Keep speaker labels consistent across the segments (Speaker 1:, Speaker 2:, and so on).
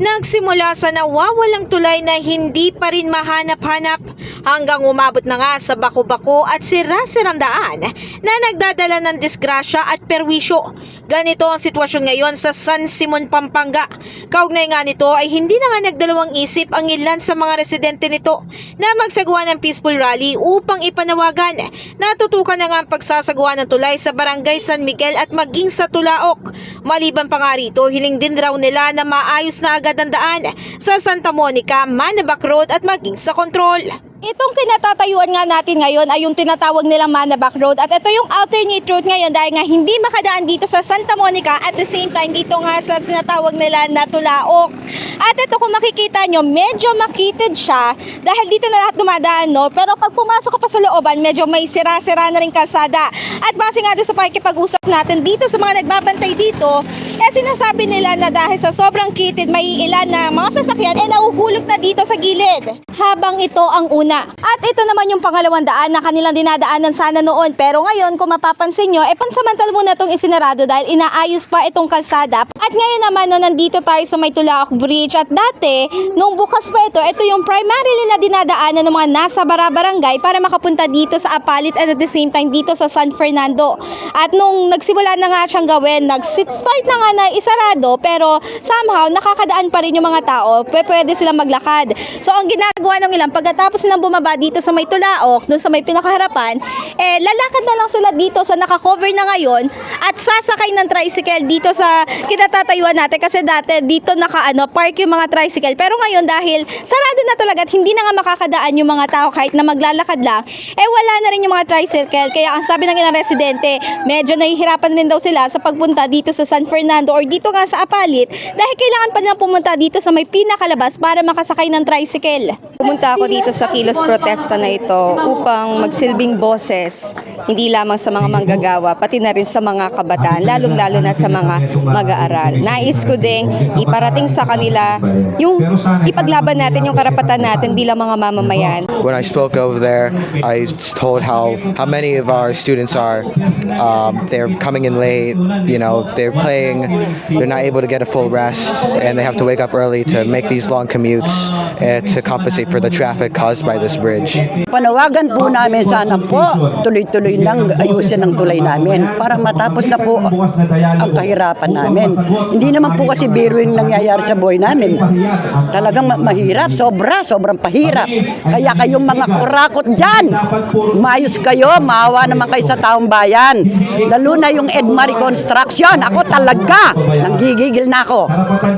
Speaker 1: Nagsimula sa nawawalang tulay na hindi pa rin mahanap-hanap hanggang umabot na nga sa bako-bako at sira-sirang daan na nagdadala ng disgrasya at perwisyo. Ganito ang sitwasyon ngayon sa San Simon, Pampanga. Kaugnay nga nito ay hindi na nga nagdalawang isip ang ilan sa mga residente nito na magsagawa ng peaceful rally upang ipanawagan. Natutukan na nga ang pagsasagawa ng tulay sa barangay San Miguel at maging sa Tulaok. Maliban pa nga rito, hiling din raw nila na maayos na agad ang daan sa Santa Monica, Manabac Road at maging sa control.
Speaker 2: Itong kinatatayuan nga natin ngayon ay yung tinatawag nilang Manabac Road at ito yung alternate route ngayon dahil nga hindi makadaan dito sa Santa Monica at the same time dito nga sa tinatawag nila na Tulaok. At ito kung makikita nyo, medyo makitid siya dahil dito na lahat dumadaan no pero pag pumasok ka pa sa looban medyo may sira-sira na rin kalsada. At base nga doon sa pakikipag-usap natin dito sa mga nagbabantay dito, sinasabi nila na dahil sa sobrang kitid may ilan na mga sasakyan eh nahuhulog na dito sa gilid. Habang ito ang una. At ito naman yung pangalawang daan na kanilang dinadaanan sana noon. Pero ngayon kung mapapansin nyo, eh pansamantala muna itong isinarado dahil inaayos pa itong kalsada. At ngayon naman no, nandito tayo sa may Tulaok Bridge. At dati, nung bukas pa ito, ito yung primarily na dinadaanan ng mga nasa Barabarangay para makapunta dito sa Apalit and at the same time dito sa San Fernando. At nung nagsimula na nga siyang gawin, nag-start na nga na isarado pero somehow nakakadaan pa rin yung mga tao, pwe- pwede silang maglakad. So ang ginagawa ng ilan, pagkatapos silang bumaba dito sa may Tulaok, dun sa may pinakaharapan, eh lalakad na lang sila dito sa nakakover na ngayon at sasakay ng tricycle dito sa kinatatayuan natin kasi dati dito naka ano, park yung mga tricycle. Pero ngayon dahil sarado na talaga at hindi na nga makakadaan yung mga tao kahit na maglalakad lang, eh wala na rin yung mga tricycle. Kaya ang sabi ng ilang residente, medyo nahihirapan rin daw sila sa pagpunta dito sa San Fernando or dito nga sa Apalit dahil kailangan pa nilang pumunta dito sa may pinakalabas para makasakay ng tricycle.
Speaker 3: Pumunta ako dito sa kilos protesta na ito upang magsilbing boses, hindi lamang sa mga manggagawa, pati na rin sa mga kabataan, lalong-lalo na sa mga mag-aaral. Nais ko ding iparating sa kanila yung ipaglaban natin yung karapatan natin bilang mga mamamayan.
Speaker 4: When I spoke over there, I told how how many of our students are um, they're coming in late. You know, they're playing, they're not able to get a full rest, and they have to wake up early to make these long commutes uh, to compensate for the traffic caused by this bridge.
Speaker 5: Panawagan po namin sana po tuloy-tuloy lang ayusin ang tulay namin para matapos na po ang kahirapan namin. Hindi naman po kasi biro yung nangyayari sa buhay namin. Talagang ma- mahirap, sobra, sobrang pahirap. Kaya kayong mga kurakot dyan, maayos kayo, maawa naman kayo sa taong bayan. Lalo na yung Edma Reconstruction, ako talaga, nanggigigil na ako.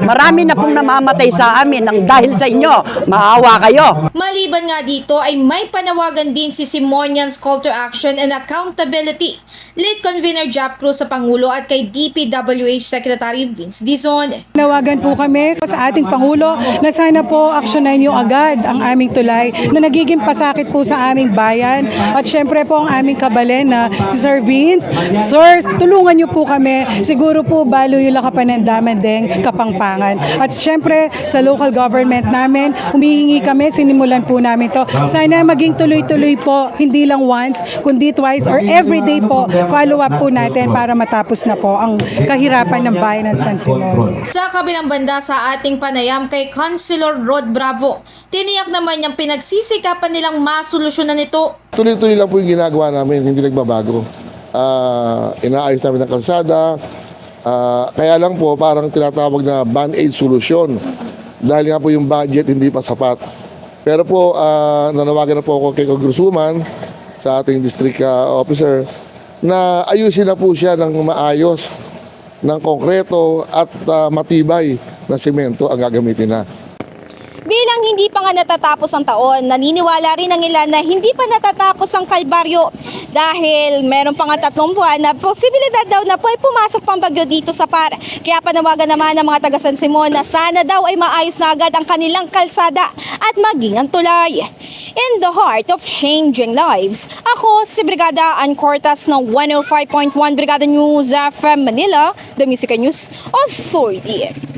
Speaker 5: Marami na pong namamatay sa amin ng dahil sa inyo, maawa kayo.
Speaker 1: Maliban nga dito ay may panawagan din si Simonian's Call to Action and Accountability, Lead Convener Jap Cruz sa Pangulo at kay DPWH Secretary Vince Dizon.
Speaker 6: Nawagan po kami sa ating Pangulo na sana po aksyonan niyo agad ang aming tulay na nagiging pasakit po sa aming bayan at syempre po ang aming kabalen na si Sir Vince. Sir, tulungan niyo po kami. Siguro po balo yung lakapanandaman din kapangpangan. At syempre sa local government namin, humihingi kami, sinimulan po namin to. Sana maging tuloy-tuloy po, hindi lang once, kundi twice or every day po, follow up po natin para matapos na po ang kahirapan ng bayan ng San Simon.
Speaker 1: Sa kabilang banda sa ating panayam kay Councilor Rod Bravo, tiniyak naman niyang pinagsisikapan nilang masolusyonan ito
Speaker 7: Tuloy-tuloy lang po yung ginagawa namin, hindi nagbabago. Ah, inaayos namin ng kalsada. Ah, kaya lang po parang tinatawag na band-aid solution. Dahil nga po yung budget hindi pa sapat. Pero po, ah, nanawagan na po ako kay Congresswoman sa ating district ah, officer na ayusin na po siya ng maayos ng konkreto at ah, matibay na semento ang gagamitin na.
Speaker 2: Bilang hindi pa nga natatapos ang taon, naniniwala rin ang ilan na hindi pa natatapos ang kalbaryo dahil meron pa nga tatlong buwan na posibilidad daw na po pumasok pang bagyo dito sa par. Kaya panawagan naman ng mga taga San Simon na sana daw ay maayos na agad ang kanilang kalsada at maging ang tulay. In the heart of changing lives, ako si Brigada Ann Cortas ng 105.1 Brigada News FM Manila, the Music News Authority.